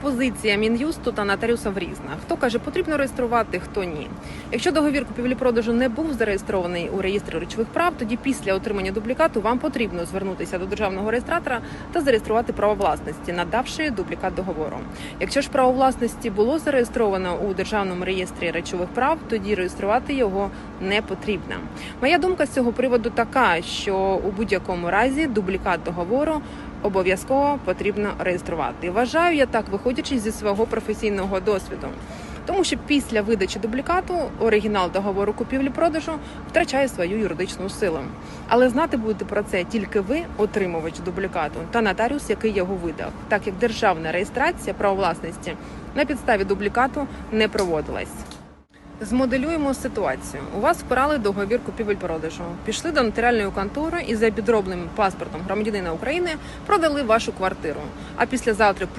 Позиція мін'юсту та нотаріусів різна. Хто каже, потрібно реєструвати, хто ні. Якщо договір купівлі-продажу не був зареєстрований у реєстрі речових прав, тоді після отримання дублікату вам потрібно звернутися до державного реєстратора та зареєструвати право власності, надавши дублікат договору. Якщо ж право власності було зареєстровано у державному реєстрі речових прав, тоді реєструвати його не потрібно. Моя думка з цього приводу така, що у будь-якому разі дублікат договору обов'язково потрібно реєструвати. Вважаю я так, виходячи зі свого професійного досвіду. Тому що після видачі дублікату оригінал договору купівлі-продажу втрачає свою юридичну силу. Але знати будете про це тільки ви, отримувач дублікату, та нотаріус, який його видав, так як державна реєстрація права власності на підставі дублікату не проводилась. Змоделюємо ситуацію. У вас вкрали договір купівель-продажу. Пішли до нотаріальної контори і за підробленим паспортом громадянина України продали вашу квартиру. А післязавтра при